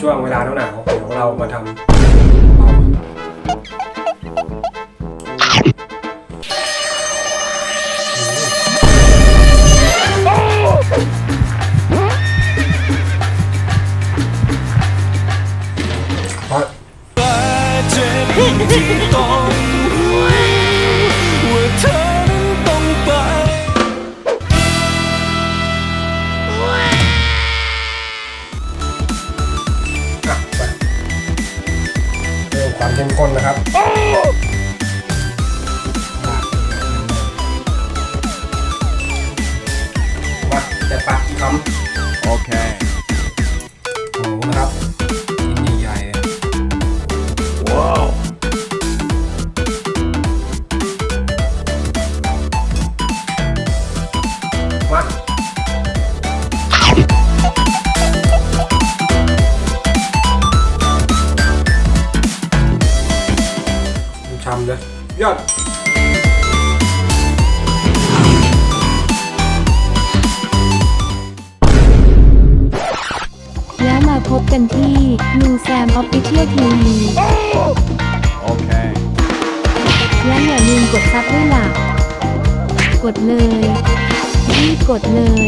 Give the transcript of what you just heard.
ช่วงเวลาหนาวๆเดี๋ยวเรามาทำที่ต้อง เพิ่มความเข้มข้นนะครับมาจะปักกี่คำ Okay หำเลยยอดแล้วมาพบกันที่ลุงแซมออฟฟิเชียลทีวี Okay และอย่าลืมกดซับด้วยล่ะ กดเลยรีบกดเลย